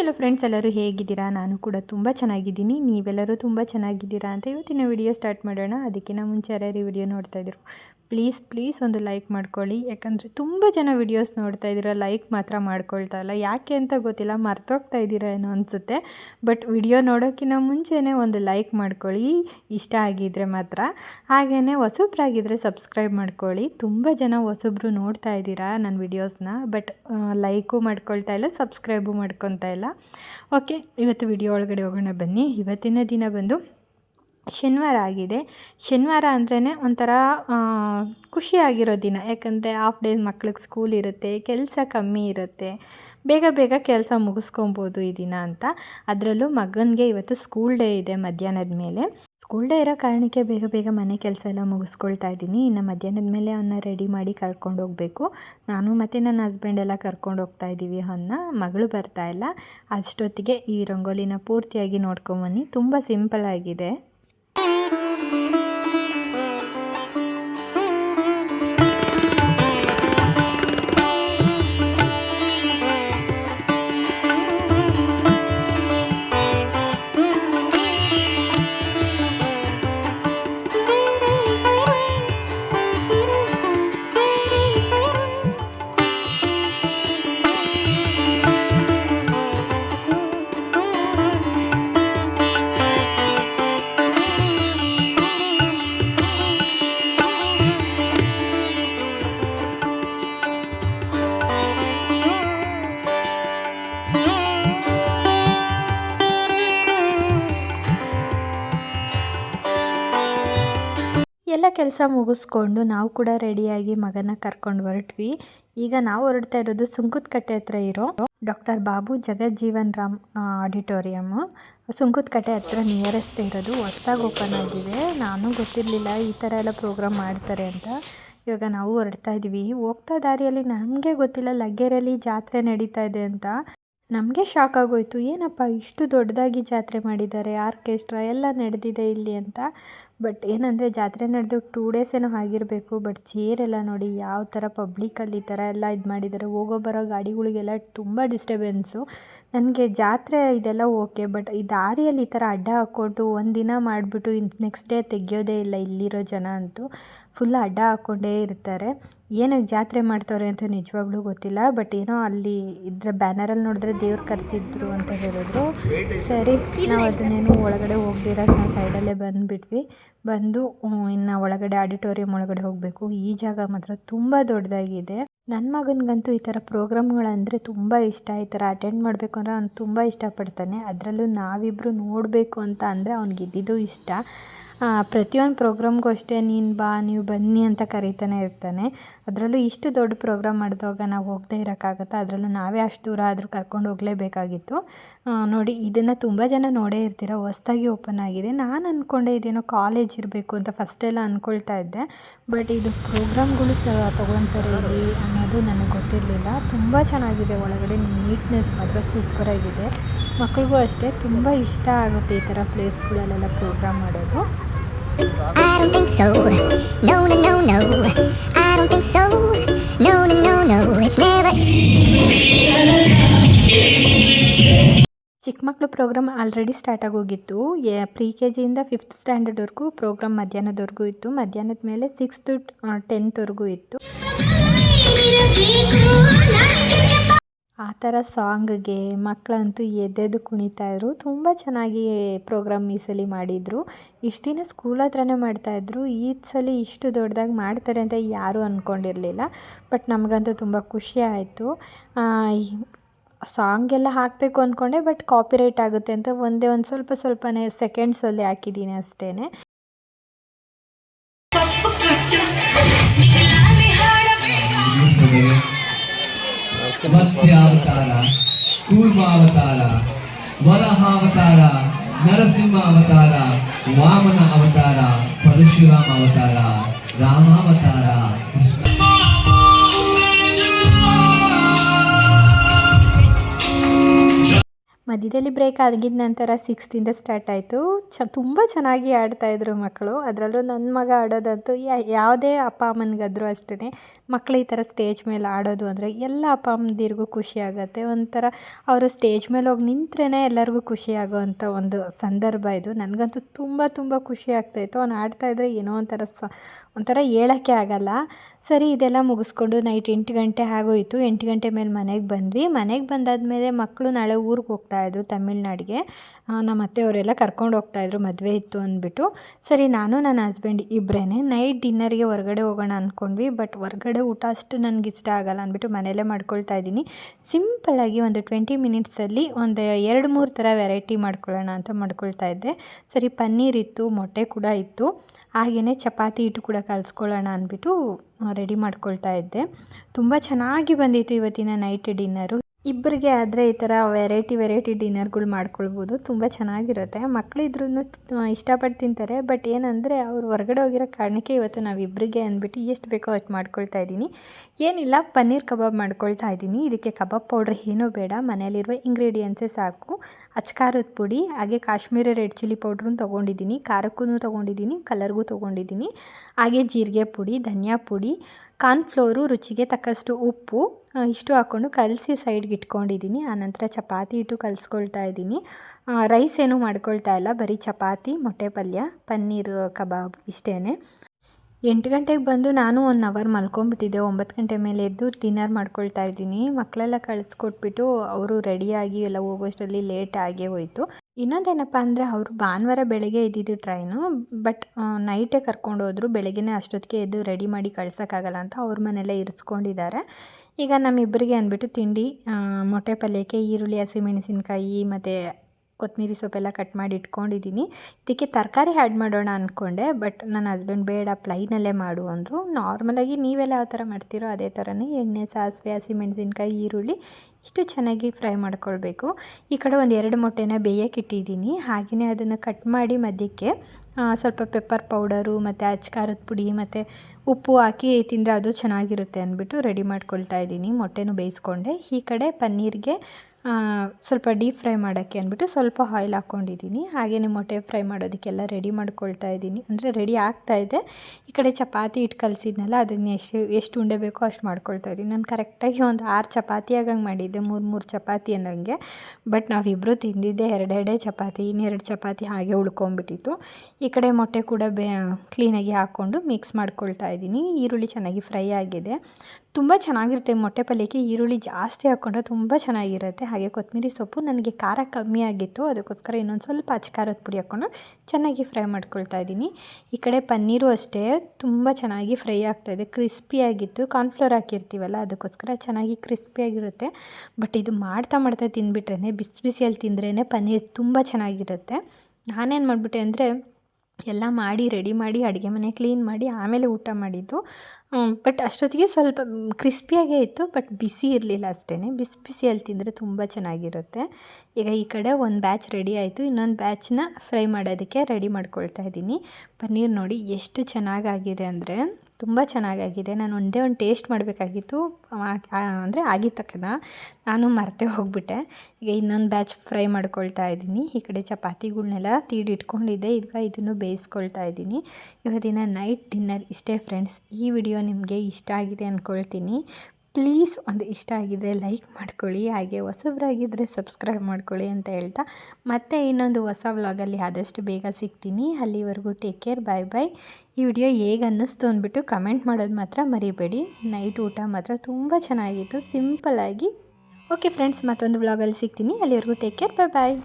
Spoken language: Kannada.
ಎಲ್ಲ ಫ್ರೆಂಡ್ಸ್ ಎಲ್ಲರೂ ಹೇಗಿದ್ದೀರಾ? ನಾನು ಕೂಡ ತುಂಬ ಚೆನ್ನಾಗಿದ್ದೀನಿ. ನೀವೆಲ್ಲರೂ ತುಂಬ ಚೆನ್ನಾಗಿದ್ದೀರಾ ಅಂತ ಇವತ್ತಿನ ವಿಡಿಯೋ ಸ್ಟಾರ್ಟ್ ಮಾಡೋಣ. ಅದಕ್ಕಿಂತ ಮುಂಚೆ ಯಾರ್ಯಾರು ವಿಡಿಯೋ ನೋಡ್ತಾ ಇದ್ರು? ಪ್ಲೀಸ್ ಪ್ಲೀಸ್ ಒಂದು ಲೈಕ್ ಮಾಡ್ಕೊಳ್ಳಿ. ಯಾಕಂದರೆ ತುಂಬ ಜನ ವಿಡಿಯೋಸ್ ನೋಡ್ತಾ ಇದ್ದೀರ, ಲೈಕ್ ಮಾತ್ರ ಮಾಡ್ಕೊಳ್ತಾ ಇಲ್ಲ. ಯಾಕೆ ಅಂತ ಗೊತ್ತಿಲ್ಲ, ಮರ್ತೋಗ್ತಾ ಇದ್ದೀರಾ ಏನೋ ಅನಿಸುತ್ತೆ. ಬಟ್ ವಿಡಿಯೋ ನೋಡೋಕ್ಕಿಂತ ಮುಂಚೆನೇ ಒಂದು ಲೈಕ್ ಮಾಡ್ಕೊಳ್ಳಿ. ಇಷ್ಟ ಆಗಿದ್ದರೆ ಮಾತ್ರ. ಹಾಗೆಯೇ ಹೊಸಬ್ರಾಗಿದ್ದರೆ ಸಬ್ಸ್ಕ್ರೈಬ್ ಮಾಡ್ಕೊಳ್ಳಿ. ತುಂಬ ಜನ ಹೊಸಬ್ರು ನೋಡ್ತಾ ಇದ್ದೀರಾ ನನ್ನ ವಿಡಿಯೋಸ್ನ ಬಟ್ ಲೈಕು ಮಾಡ್ಕೊಳ್ತಾ ಇಲ್ಲ ಸಬ್ಸ್ಕ್ರೈಬು ಮಾಡ್ಕೊತಾ ಇಲ್ಲ. ಓಕೆ ಇವತ್ತು ವಿಡಿಯೋ ಒಳಗಡೆ ಹೋಗೋಣ ಬನ್ನಿ. ಇವತ್ತಿನ ದಿನ ಬಂದು ಶನಿವಾರ ಆಗಿದೆ. ಶನಿವಾರ ಅಂದ್ರೇ ಒಂಥರ ಖುಷಿಯಾಗಿರೋ ದಿನ. ಯಾಕಂದರೆ ಹಾಫ್ ಡೇ ಮಕ್ಳಿಗೆ ಸ್ಕೂಲ್ ಇರುತ್ತೆ, ಕೆಲಸ ಕಮ್ಮಿ ಇರುತ್ತೆ. ಬೇಗ ಬೇಗ ಕೆಲಸ ಮುಗಿಸ್ಕೊಬೋದು ಈ ದಿನ ಅಂತ. ಅದರಲ್ಲೂ ಮಗನಿಗೆ ಇವತ್ತು ಸ್ಕೂಲ್ ಡೇ ಇದೆ ಮಧ್ಯಾಹ್ನದ ಮೇಲೆ. ಸ್ಕೂಲ್ ಡೇ ಇರೋ ಕಾರಣಕ್ಕೆ ಬೇಗ ಬೇಗ ಮನೆ ಕೆಲಸ ಎಲ್ಲ ಮುಗಿಸ್ಕೊಳ್ತಾ ಇದ್ದೀನಿ. ಇನ್ನು ಮಧ್ಯಾಹ್ನದ ಮೇಲೆ ಅವನ್ನ ರೆಡಿ ಮಾಡಿ ಕರ್ಕೊಂಡು ಹೋಗಬೇಕು. ನಾನು ಮತ್ತು ನನ್ನ ಹಸ್ಬೆಂಡ್ ಎಲ್ಲ ಕರ್ಕೊಂಡು ಹೋಗ್ತಾ ಇದ್ದೀವಿ ಅವನ್ನ ಮಗಳು ಬರ್ತಾ ಇಲ್ಲ. ಅಷ್ಟೊತ್ತಿಗೆ ಈ ರಂಗೋಲಿನ ಪೂರ್ತಿಯಾಗಿ ನೋಡ್ಕೊಂಬನ್ನಿ ತುಂಬ ಸಿಂಪಲ್ ಆಗಿದೆ. ಕೆಲಸ ಮುಗಿಸ್ಕೊಂಡು ನಾವು ಕೂಡ ರೆಡಿಯಾಗಿ ಮಗನ ಕರ್ಕೊಂಡು ಹೊರಟ್ವಿ. ಈಗ ನಾವು ಹೊರಡ್ತಾ ಇರೋದು ಸುಂಕುತ್ಕಟ್ಟೆ ಹತ್ರ ಇರೋ ಡಾಕ್ಟರ್ ಬಾಬು ಜಗಜ್ಜೀವನ್ ರಾಮ್ ಆಡಿಟೋರಿಯಮ್ಮು ಸುಂಕುತ್ಕಟ್ಟೆ ಹತ್ರ ನಿಯರೆಸ್ಟ್ ಇರೋದು. ಹೊಸ್ದಾಗಿ ಓಪನ್ ಆಗಿದೆ. ನಾನು ಗೊತ್ತಿರಲಿಲ್ಲ ಈ ಥರ ಎಲ್ಲ ಪ್ರೋಗ್ರಾಮ್ ಮಾಡ್ತಾರೆ ಅಂತ. ಇವಾಗ ನಾವು ಹೊರಡ್ತಾ ಇದ್ದೀವಿ ಹೋಗ್ತಾ ದಾರಿಯಲ್ಲಿ ನಮಗೆ ಗೊತ್ತಿಲ್ಲ ಲಗ್ಗೆರೆಯಲ್ಲಿ ಜಾತ್ರೆ ನಡೀತಾ ಇದೆ ಅಂತ. ನಮಗೆ ಶಾಕ್ ಆಗೋಯ್ತು. ಏನಪ್ಪ, ಇಷ್ಟು ದೊಡ್ಡದಾಗಿ ಜಾತ್ರೆ ಮಾಡಿದ್ದಾರೆ, ಆರ್ಕೆಸ್ಟ್ರಾ ಎಲ್ಲ ನಡೆದಿದೆ ಇಲ್ಲಿ ಅಂತ. ಬಟ್ ಏನಂದರೆ, ಜಾತ್ರೆ ನಡೆದು ಟೂ ಡೇಸ್ ಏನೋ ಆಗಿರಬೇಕು ಬಟ್ ಚೇರೆಲ್ಲ ನೋಡಿ ಯಾವ ಥರ ಪಬ್ಲಿಕಲ್ಲಿ ಈ ಥರ ಎಲ್ಲ ಇದು ಮಾಡಿದ್ದಾರೆ. ಹೋಗೋ ಬರೋ ಗಾಡಿಗಳಿಗೆಲ್ಲ ತುಂಬ ಡಿಸ್ಟರ್ಬೆನ್ಸು ನನಗೆ ಜಾತ್ರೆ ಇದೆಲ್ಲ ಓಕೆ ಬಟ್ ಈ ದಾರಿಯಲ್ಲಿ ಈ ಥರ ಅಡ್ಡ ಹಾಕ್ಕೊಂಡು ಒಂದಿನ ಮಾಡಿಬಿಟ್ಟು ನೆಕ್ಸ್ಟ್ ಡೇ ತೆಗಿಯೋದೇ ಇಲ್ಲ ಇಲ್ಲಿರೋ ಜನ ಅಂತೂ. ಫುಲ್ ಅಡ್ಡ ಹಾಕ್ಕೊಂಡೇ ಇರ್ತಾರೆ. ಏನಕ್ಕೆ ಜಾತ್ರೆ ಮಾಡ್ತವ್ರೆ ಅಂತ ನಿಜವಾಗ್ಲೂ ಗೊತ್ತಿಲ್ಲ ಬಟ್ ಏನೋ ಅಲ್ಲಿ ಇದ್ರ ಬ್ಯಾನರಲ್ಲಿ ನೋಡಿದ್ರೆ ದೇವ್ರು ಕರೆಸಿದ್ರು ಅಂತ ಹೇಳಿದ್ರು. ಸರಿ, ನಾವು ಅದನ್ನೇನು ಒಳಗಡೆ ಹೋಗ್ದಿರ ನಾವು ಸೈಡಲ್ಲೇ ಬಂದುಬಿಟ್ವಿ. ಬಂದು ಇನ್ನು ಒಳಗಡೆ ಆಡಿಟೋರಿಯಂ ಒಳಗಡೆ ಹೋಗಬೇಕು. ಈ ಜಾಗ ಮಾತ್ರ ತುಂಬ ದೊಡ್ಡದಾಗಿದೆ. ನನ್ನ ಮಗನಿಗಂತೂ ಈ ಥರ ಪ್ರೋಗ್ರಾಮ್ಗಳಂದರೆ ತುಂಬ ಇಷ್ಟ. ಈ ಥರ ಅಟೆಂಡ್ ಮಾಡಬೇಕು ಅಂದರೆ ಅವ್ನು ತುಂಬ ಇಷ್ಟಪಡ್ತಾನೆ. ಅದರಲ್ಲೂ ನಾವಿಬ್ಬರು ನೋಡಬೇಕು ಅಂತ ಅಂದರೆ ಅವ್ನಿಗೆ ಇದ್ದಿದ್ದು ಇಷ್ಟ. ಪ್ರತಿಯೊಂದು ಪ್ರೋಗ್ರಾಮ್ಗೂ ಅಷ್ಟೇ ನೀನು ಬಾ, ನೀವು ಬನ್ನಿ ಅಂತ ಕರೀತಾನೆ ಇರ್ತಾನೆ. ಅದರಲ್ಲೂ ಇಷ್ಟು ದೊಡ್ಡ ಪ್ರೋಗ್ರಾಮ್ ಮಾಡಿದಾಗ ನಾವು ಹೋಗದೇ ಇರೋಕ್ಕಾಗತ್ತಾ? ಅದರಲ್ಲೂ ನಾವೇ ಅಷ್ಟು ದೂರ ಆದರೂ ಕರ್ಕೊಂಡು ಹೋಗಲೇಬೇಕಾಗಿತ್ತು. ನೋಡಿ, ಇದನ್ನು ತುಂಬ ಜನ ನೋಡೇ ಇರ್ತೀರ, ಹೊಸ್ದಾಗಿ ಓಪನ್ ಆಗಿದೆ. ನಾನು ಅಂದ್ಕೊಂಡೆ ಇದೇನೋ ಕಾಲೇಜ್ ಇರಬೇಕು ಅಂತ ಫಸ್ಟೆಲ್ಲ ಅಂದ್ಕೊಳ್ತಾ ಇದ್ದೆ. ಬಟ್ ಇದು ಪ್ರೋಗ್ರಾಮ್ಗಳು ತೊಗೊತಾರೆ ಇಲ್ಲಿ ಅನ್ನೋದು ನನಗೆ ಗೊತ್ತಿರಲಿಲ್ಲ. ತುಂಬ ಚೆನ್ನಾಗಿದೆ ಒಳಗಡೆ ನೀಟ್ನೆಸ್ ಮಾತ್ರ ಸೂಪರಾಗಿದೆ ಮಕ್ಳಿಗೂ ಅಷ್ಟೇ, ತುಂಬ ಇಷ್ಟ ಆಗುತ್ತೆ ಈ ಥರ ಪ್ಲೇಸ್ಗಳಲ್ಲೆಲ್ಲ ಪ್ರೋಗ್ರಾಮ್ ಮಾಡೋದು. I don't think so. No, no, no, no. I don't think so. No, no, no, no. It's never. ಚಿಕ್ಕ ಮಕ್ಕಳು ಪ್ರೋಗ್ರಾಮ್ ಆಲ್ರೆಡಿ ಸ್ಟಾರ್ಟ್ ಆಗೋಗಿತ್ತು ಪ್ರಿ ಕೆ ಜಿಯಿಂದ ಫಿಫ್ತ್ ಸ್ಟ್ಯಾಂಡರ್ಡ್ವರೆಗೂ ಪ್ರೋಗ್ರಾಮ್ ಮಧ್ಯಾಹ್ನದವರೆಗೂ ಇತ್ತು ಮಧ್ಯಾಹ್ನದ ಮೇಲೆ ಸಿಕ್ಸ್ತು ಟೆಂತ್ವರೆಗೂ ಇತ್ತು ಆ ಥರ ಸಾಂಗ್ಗೆ ಮಕ್ಕಳಂತೂ ಎದ್ದೆದ್ದು ಕುಣಿತಾಯಿದ್ರು ತುಂಬ ಚೆನ್ನಾಗಿ ಪ್ರೋಗ್ರಾಮ್ ಈ ಸಲ ಮಾಡಿದರು. ಇಷ್ಟು ದಿನ ಸ್ಕೂಲ್ ಹತ್ರನೇ ಮಾಡ್ತಾಯಿದ್ರು ಈ ಸಲ ಇಷ್ಟು ದೊಡ್ಡದಾಗಿ ಮಾಡ್ತಾರೆ ಅಂತ ಯಾರೂ ಅಂದ್ಕೊಂಡಿರಲಿಲ್ಲ ಬಟ್ ನಮಗಂತೂ ತುಂಬ ಖುಷಿ ಆಯಿತು. ಸಾಂಗ್ ಎಲ್ಲ ಹಾಕಬೇಕು ಅಂದ್ಕೊಂಡೆ ಬಟ್ ಕಾಪಿರೈಟ್ ಆಗುತ್ತೆ ಅಂತ ಒಂದೇ ಒಂದು ಸ್ವಲ್ಪ ಸ್ವಲ್ಪನೇ ಸೆಕೆಂಡ್ಸಲ್ಲಿ ಹಾಕಿದ್ದೀನಿ ಅಷ್ಟೇ ಮತ್ಸ್ಯಾವತಾರ ಕೂರ್ಮಾವತಾರ ವರಹಾವತಾರ ನರಸಿಂಹ ಅವತಾರ ವಾಮನ ಅವತಾರ ಪರಶುರಾಮ ಅವತಾರ ರಾಮಾವತಾರ ಕೃಷ್ಣ. ಮಧ್ಯದಲ್ಲಿ ಬ್ರೇಕ್ ಆಗಿದ ನಂತರ ಸಿಕ್ಸ್ತಿಂದ ಸ್ಟಾರ್ಟ್ ಆಯಿತು. ಚ, ತುಂಬ ಚೆನ್ನಾಗಿ ಆಡ್ತಾಯಿದ್ರು ಮಕ್ಕಳು. ಅದರಲ್ಲೂ ನನ್ನ ಮಗ ಆಡೋದಂತೂ ಯಾವುದೇ ಅಪ್ಪ ಅಮ್ಮನಿಗಾದ್ರೂ ಅಷ್ಟೇ ಮಕ್ಕಳು ಈ ಥರ ಸ್ಟೇಜ್ ಮೇಲೆ ಆಡೋದು ಅಂದರೆ ಎಲ್ಲ ಅಪ್ಪ ಅಮ್ಮಂದಿರಿಗೂ ಖುಷಿ ಆಗುತ್ತೆ. ಒಂಥರ ಅವರು ಸ್ಟೇಜ್ ಮೇಲೆ ಹೋಗಿ ನಿಂತ್ರೇ ಎಲ್ಲರಿಗೂ ಖುಷಿ ಆಗೋವಂಥ ಒಂದು ಸಂದರ್ಭ ಇದು. ನನಗಂತೂ ತುಂಬ ತುಂಬ ಖುಷಿ ಆಗ್ತಾಯಿತ್ತು ಅವ್ನು ಆಡ್ತಾಯಿದ್ರೆ ಏನೋ ಒಂಥರ ಸ, ಒಂಥರ ಹೇಳೋಕ್ಕೆ ಆಗೋಲ್ಲ. ಸರಿ, ಇದೆಲ್ಲ ಮುಗಿಸ್ಕೊಂಡು ನೈಟ್ ಎಂಟು ಗಂಟೆ ಆಗೋಯಿತು. ಎಂಟು ಗಂಟೆ ಮೇಲೆ ಮನೆಗೆ ಬಂದ್ವಿ. ಮನೆಗೆ ಬಂದಾದಮೇಲೆ ಮಕ್ಕಳು ನಾಳೆ ಊರಿಗೆ ಹೋಗ್ತಾಯಿದ್ರು ತಮಿಳ್ನಾಡಿಗೆ. ನಮ್ಮ ಅತ್ತೆಯವರೆಲ್ಲ ಕರ್ಕೊಂಡು ಹೋಗ್ತಾಯಿದ್ರು ಮದುವೆ ಇತ್ತು ಅಂದ್ಬಿಟ್ಟು. ಸರಿ, ನಾನು ನನ್ನ ಹಸ್ಬೆಂಡ್ ಇಬ್ಬರೇ ನೈಟ್ ಡಿನ್ನರ್ಗೆ ಹೊರಗಡೆ ಹೋಗೋಣ ಅಂದ್ಕೊಂಡ್ವಿ ಬಟ್ ಹೊರಗಡೆ ಊಟ ಅಷ್ಟು ನನಗೆ ಇಷ್ಟ ಆಗಲ್ಲ ಅಂದ್ಬಿಟ್ಟು ಮನೆಯಲ್ಲೇ ಮಾಡ್ಕೊಳ್ತಾ ಇದ್ದೀನಿ. ಸಿಂಪಲ್ಲಾಗಿ ಒಂದು ಟ್ವೆಂಟಿ ಮಿನಿಟ್ಸಲ್ಲಿ ಒಂದು ಎರಡು ಮೂರು ಥರ ವೆರೈಟಿ ಮಾಡ್ಕೊಳ್ಳೋಣ ಅಂತ ಮಾಡ್ಕೊಳ್ತಾ ಇದ್ದೆ. ಸರಿ, ಪನ್ನೀರ್ ಇತ್ತು, ಮೊಟ್ಟೆ ಕೂಡ ಇತ್ತು. ಹಾಗೆಯೇ ಚಪಾತಿ ಹಿಟ್ಟು ಕೂಡ ಕಲಿಸ್ಕೊಳ್ಳೋಣ ಅಂದ್ಬಿಟ್ಟು ರೆಡಿ ಮಾಡ್ಕೊಳ್ತಾ ಇದ್ದೆ. ತುಂಬ ಚೆನ್ನಾಗಿ ಬಂದಿತ್ತು ಇವತ್ತಿನ ನೈಟ್ ಡಿನ್ನರು. ಇಬ್ಬರಿಗೆ ಆದರೆ ಈ ಥರ ವೆರೈಟಿ ವೆರೈಟಿ ಡಿನ್ನರ್ಗಳು ಮಾಡ್ಕೊಳ್ಬೋದು. ತುಂಬ ಚೆನ್ನಾಗಿರುತ್ತೆ. ಮಕ್ಕಳಿದ್ರೂ ಇಷ್ಟಪಟ್ಟು ತಿಂತಾರೆ. ಬಟ್ ಏನಂದರೆ ಅವ್ರು ಹೊರಗಡೆ ಹೋಗಿರೋ ಕಾರಣಕ್ಕೆ ಇವತ್ತು ನಾವಿಬ್ಬರಿಗೆ ಅಂದ್ಬಿಟ್ಟು ಎಷ್ಟು ಬೇಕೋ ಅಷ್ಟು ಮಾಡ್ಕೊಳ್ತಾ ಇದ್ದೀನಿ. ಏನಿಲ್ಲ, ಪನ್ನೀರ್ ಕಬಾಬ್ ಮಾಡ್ಕೊಳ್ತಾ ಇದ್ದೀನಿ. ಇದಕ್ಕೆ ಕಬಾಬ್ ಪೌಡ್ರ್ ಏನೂ ಬೇಡ. ಮನೆಯಲ್ಲಿರುವ ಇಂಗ್ರೀಡಿಯೆಂಟ್ಸೇ ಸಾಕು. ಅಚ್ಕಾರದ ಪುಡಿ, ಹಾಗೆ ಕಾಶ್ಮೀರಿ ರೆಡ್ ಚಿಲ್ಲಿ ಪೌಡ್ರನ್ನು ತೊಗೊಂಡಿದ್ದೀನಿ. ಖಾರಕ್ಕೂ ತೊಗೊಂಡಿದ್ದೀನಿ. ಕಲರ್ಗೂ ತೊಗೊಂಡಿದ್ದೀನಿ. ಹಾಗೆ ಜೀರಿಗೆ ಪುಡಿ, ಧನಿಯಾ ಪುಡಿ ಕಾರ್ನ್ಫ್ಲೋರು ರುಚಿಗೆ ತಕ್ಕಷ್ಟು ಉಪ್ಪು ಇಷ್ಟು ಹಾಕ್ಕೊಂಡು ಕಲಸಿ ಸೈಡ್ಗೆ ಇಟ್ಕೊಂಡಿದ್ದೀನಿ. ಆನಂತರ ಚಪಾತಿ ಹಿಟ್ಟು ಕಲಿಸ್ಕೊಳ್ತಾ ಇದ್ದೀನಿ. ರೈಸ್ ಏನೂ ಮಾಡ್ಕೊಳ್ತಾ ಇಲ್ಲ. ಬರೀ ಚಪಾತಿ, ಮೊಟ್ಟೆ ಪಲ್ಯ, ಪನ್ನೀರ್, ಕಬಾಬ್ ಇಷ್ಟೇ ಎಂಟು ಗಂಟೆಗೆ ಬಂದು ನಾನು ಒನ್ ಅವರ್ ಮಲ್ಕೊಂಬಿಟ್ಟಿದ್ದೆ. ಒಂಬತ್ತು ಗಂಟೆ ಮೇಲೆ ಎದ್ದು ಡಿನ್ನರ್ ಮಾಡ್ಕೊಳ್ತಾ ಇದ್ದೀನಿ. ಮಕ್ಕಳೆಲ್ಲ ಕಳಿಸ್ಕೊಟ್ಬಿಟ್ಟು ಅವರು ರೆಡಿಯಾಗಿ ಎಲ್ಲ ಹೋಗೋಷ್ಟರಲ್ಲಿ ಲೇಟ್ ಆಗೇ ಹೋಯಿತು. ಇನ್ನೊಂದೇನಪ್ಪ ಅಂದರೆ ಅವರು ಭಾನುವಾರ ಬೆಳಗ್ಗೆ ಇದ್ದಿದ್ದು ಟ್ರೈನು ಬಟ್ ನೈಟೇ ಕರ್ಕೊಂಡು ಹೋದ್ರು, ಬೆಳಗ್ಗೆನೇ ಅಷ್ಟೊತ್ತಿಗೆ ಎದ್ದು ರೆಡಿ ಮಾಡಿ ಕಳ್ಸೋಕ್ಕಾಗಲ್ಲ ಅಂತ ಅವ್ರ ಮನೆಯಲ್ಲೇ ಇರಿಸ್ಕೊಂಡಿದ್ದಾರೆ. ಈಗ ನಮ್ಮಿಬ್ಬರಿಗೆ ಅಂದ್ಬಿಟ್ಟು ತಿಂಡಿ ಮೊಟ್ಟೆ ಪಲ್ಯಕ್ಕೆ ಈರುಳ್ಳಿ, ಹಸಿಮೆಣಸಿನ್ಕಾಯಿ, ಮತ್ತು ಕೊತ್ತಂಬರಿ ಸೊಪ್ಪೆಲ್ಲ ಕಟ್ ಮಾಡಿ ಇಟ್ಕೊಂಡಿದ್ದೀನಿ. ಇದಕ್ಕೆ ತರಕಾರಿ ಆ್ಯಡ್ ಮಾಡೋಣ ಅಂದ್ಕೊಂಡೆ ಬಟ್ ನನ್ನ ಹಸ್ಬೆಂಡ್ ಬೇಡ ಪ್ಲೈನಲ್ಲೇ ಮಾಡು ಅಂದರು. ನಾರ್ಮಲಾಗಿ ನೀವೆಲ್ಲ ಯಾವ ಥರ ಮಾಡ್ತೀರೋ ಅದೇ ಥರನೇ ಎಣ್ಣೆ, ಸಾಸಿವೆ, ಹಸಿಮೆಣಸಿನ್ಕಾಯಿ, ಈರುಳ್ಳಿ ಇಷ್ಟು ಚೆನ್ನಾಗಿ ಫ್ರೈ ಮಾಡ್ಕೊಳ್ಬೇಕು. ಈ ಕಡೆ ಒಂದು ಎರಡು ಮೊಟ್ಟೆನ ಬೇಯಕ್ಕೆ ಇಟ್ಟಿದ್ದೀನಿ. ಹಾಗೆಯೇ ಅದನ್ನು ಕಟ್ ಮಾಡಿ ಮಧ್ಯಕ್ಕೆ ಸ್ವಲ್ಪ ಪೆಪ್ಪರ್ ಪೌಡರು ಮತ್ತು ಅಚ್ಕಾರದ ಪುಡಿ, ಮತ್ತು ಉಪ್ಪು ಹಾಕಿ ತಿಂದರೆ ಅದು ಚೆನ್ನಾಗಿರುತ್ತೆ ಅಂದ್ಬಿಟ್ಟು ರೆಡಿ ಮಾಡ್ಕೊಳ್ತಾ ಇದ್ದೀನಿ. ಮೊಟ್ಟೆನೂ ಬೇಯಿಸ್ಕೊಂಡೆ. ಈ ಕಡೆ ಪನ್ನೀರಿಗೆ ಸ್ವಲ್ಪ ಡೀಪ್ ಫ್ರೈ ಮಾಡೋಕ್ಕೆ ಅಂದ್ಬಿಟ್ಟು ಸ್ವಲ್ಪ ಆಯಿಲ್ ಹಾಕ್ಕೊಂಡಿದ್ದೀನಿ. ಹಾಗೆಯೇ ಮೊಟ್ಟೆ ಫ್ರೈ ಮಾಡೋದಕ್ಕೆಲ್ಲ ರೆಡಿ ಮಾಡ್ಕೊಳ್ತಾ ಇದ್ದೀನಿ. ಅಂದರೆ ರೆಡಿ ಆಗ್ತಾ ಇದೆ. ಈ ಕಡೆ ಚಪಾತಿ ಹಿಟ್ಟು ಕಲಸಿದ್ನಲ್ಲ, ಅದನ್ನು ಎಷ್ಟು ಎಷ್ಟು ಉಂಡೆ ಬೇಕೋ ಅಷ್ಟು ಮಾಡ್ಕೊಳ್ತಾ ಇದ್ದೀನಿ. ನಾನು ಕರೆಕ್ಟಾಗಿ ಒಂದು ಆರು ಚಪಾತಿ ಆಗಂಗೆ ಮಾಡಿದ್ದೆ, ಮೂರು ಮೂರು ಚಪಾತಿ ಅನ್ನೋಂಗೆ ಬಟ್ ನಾವಿಬ್ಬರು ತಿಂದಿದ್ದೆ ಎರಡೆರಡೇ ಚಪಾತಿ, ಇನ್ನೆರಡು ಚಪಾತಿ ಹಾಗೆ ಉಳ್ಕೊಂಬಿಟ್ಟಿತ್ತು. ಈ ಕಡೆ ಮೊಟ್ಟೆ ಕೂಡ ಬೇ, ಕ್ಲೀನಾಗಿ ಹಾಕ್ಕೊಂಡು ಮಿಕ್ಸ್ ಮಾಡ್ಕೊಳ್ತಾ ಇದ್ದೀನಿ. ಈರುಳ್ಳಿ ಚೆನ್ನಾಗಿ ಫ್ರೈ ಆಗಿದೆ. ತುಂಬ ಚೆನ್ನಾಗಿರುತ್ತೆ ಮೊಟ್ಟೆ ಪಲ್ಯಕ್ಕೆ. ಈರುಳ್ಳಿ ಜಾಸ್ತಿ ಹಾಕ್ಕೊಂಡ್ರೆ ತುಂಬ ಚೆನ್ನಾಗಿರುತ್ತೆ. ಹಾಗೆ ಕೊತ್ತಂಬರಿ ಸೊಪ್ಪು ನನಗೆ ಖಾರ ಕಮ್ಮಿ ಆಗಿತ್ತು, ಅದಕ್ಕೋಸ್ಕರ ಇನ್ನೊಂದು ಸ್ವಲ್ಪ ಅಚ್ಚ ಖಾರದ ಪುಡಿ ಹಾಕ್ಕೊಂಡು ಚೆನ್ನಾಗಿ ಫ್ರೈ ಮಾಡ್ಕೊಳ್ತಾ ಇದ್ದೀನಿ. ಈ ಕಡೆ ಪನ್ನೀರು ಅಷ್ಟೇ, ತುಂಬ ಚೆನ್ನಾಗಿ ಫ್ರೈ ಆಗ್ತಾ ಆಗ್ತಾಯಿದೆ ಕ್ರಿಸ್ಪಿಯಾಗಿತ್ತು ಕಾರ್ನ್ಫ್ಲೋರ್ ಹಾಕಿರ್ತೀವಲ್ಲ, ಅದಕ್ಕೋಸ್ಕರ ಚೆನ್ನಾಗಿ ಕ್ರಿಸ್ಪಿಯಾಗಿರುತ್ತೆ ಬಟ್ ಇದು ಮಾಡ್ತಾ ಮಾಡ್ತಾ ತಿಂದ್ಬಿಟ್ರೇ ಬಿಸಿ ಬಿಸಿಯಲ್ಲಿ ತಿಂದ್ರೇ ಪನ್ನೀರ್ ತುಂಬ ಚೆನ್ನಾಗಿರುತ್ತೆ. ನಾನೇನು ಮಾಡಿಬಿಟ್ಟೆ ಅಂದರೆ ಎಲ್ಲ ಮಾಡಿ ರೆಡಿ ಮಾಡಿ, ಅಡುಗೆ ಮನೆ ಕ್ಲೀನ್ ಮಾಡಿ, ಆಮೇಲೆ ಊಟ ಮಾಡಿದ್ದು. ಬಟ್ ಅಷ್ಟೊತ್ತಿಗೆ ಸ್ವಲ್ಪ ಕ್ರಿಸ್ಪಿಯಾಗೇ ಇತ್ತು ಬಟ್ ಬಿಸಿ ಇರಲಿಲ್ಲ ಅಷ್ಟೇ ಬಿಸಿ ಬಿಸಿಯಲ್ಲಿ ತಿಂದರೆ ತುಂಬ ಚೆನ್ನಾಗಿರುತ್ತೆ. ಈಗ ಈ ಕಡೆ ಒಂದು ಬ್ಯಾಚ್ ರೆಡಿ ಆಯಿತು. ಇನ್ನೊಂದು ಬ್ಯಾಚನ್ನ ಫ್ರೈ ಮಾಡೋದಕ್ಕೆ ರೆಡಿ ಮಾಡ್ಕೊಳ್ತಾ ಇದ್ದೀನಿ. ಪನ್ನೀರ್ ನೋಡಿ ಎಷ್ಟು ಚೆನ್ನಾಗಾಗಿದೆ ಅಂದರೆ ತುಂಬ ಚೆನ್ನಾಗಾಗಿದೆ. ನಾನು ಒಂದೇ ಒಂದು ಟೇಸ್ಟ್ ಮಾಡಬೇಕಾಗಿತ್ತು. ಅಂದರೆ ಆಗಿದ ತಕ್ಷಣ ನಾನು ಮರೆತೇ ಹೋಗ್ಬಿಟ್ಟೆ. ಈಗ ಇನ್ನೊಂದು ಬ್ಯಾಚ್ ಫ್ರೈ ಮಾಡ್ಕೊಳ್ತಾ ಇದ್ದೀನಿ. ಈ ಕಡೆ ಚಪಾತಿಗಳನ್ನೆಲ್ಲ ತೀಡಿ ಇಟ್ಕೊಂಡಿದ್ದೆ ಈಗ ಇದನ್ನು ಬೇಯಿಸ್ಕೊಳ್ತಾ ಇದ್ದೀನಿ. ಇವತ್ತಿನ ನೈಟ್ ಡಿನ್ನರ್ ಇಷ್ಟೇ ಫ್ರೆಂಡ್ಸ್ ಈ ವಿಡಿಯೋ ನಿಮಗೆ ಇಷ್ಟ ಆಗಿದೆ ಅಂದ್ಕೊಳ್ತೀನಿ ಪ್ಲೀಸ್ ಒಂದು ಇಷ್ಟ ಆಗಿದ್ದರೆ ಲೈಕ್ ಮಾಡ್ಕೊಳ್ಳಿ, ಹಾಗೆ ಹೊಸಬ್ರಾಗಿದ್ದರೆ ಸಬ್ಸ್ಕ್ರೈಬ್ ಮಾಡ್ಕೊಳ್ಳಿ ಅಂತ ಹೇಳ್ತಾ. ಮತ್ತೆ ಇನ್ನೊಂದು ಹೊಸ ವ್ಲಾಗಲ್ಲಿ ಆದಷ್ಟು ಬೇಗ ಸಿಗ್ತೀನಿ. ಅಲ್ಲಿವರೆಗೂ ಟೇಕ್ ಕೇರ್ ಬಾಯ್ ಬಾಯ್ ಈ ವಿಡಿಯೋ ಹೇಗೆ ಅನ್ನಿಸ್ತು ಅಂದ್ಬಿಟ್ಟು ಕಮೆಂಟ್ ಮಾಡೋದು ಮಾತ್ರ ಮರಿಬೇಡಿ. ನೈಟ್ ಊಟ ಮಾತ್ರ ತುಂಬ ಚೆನ್ನಾಗಿತ್ತು ಸಿಂಪಲಾಗಿ ಓಕೆ ಫ್ರೆಂಡ್ಸ್, ಮತ್ತೊಂದು ವ್ಲಾಗಲ್ಲಿ ಸಿಗ್ತೀನಿ. ಅಲ್ಲಿವರೆಗೂ ಟೇಕ್ ಕೇರ್ ಬಾಯ್ ಬಾಯ್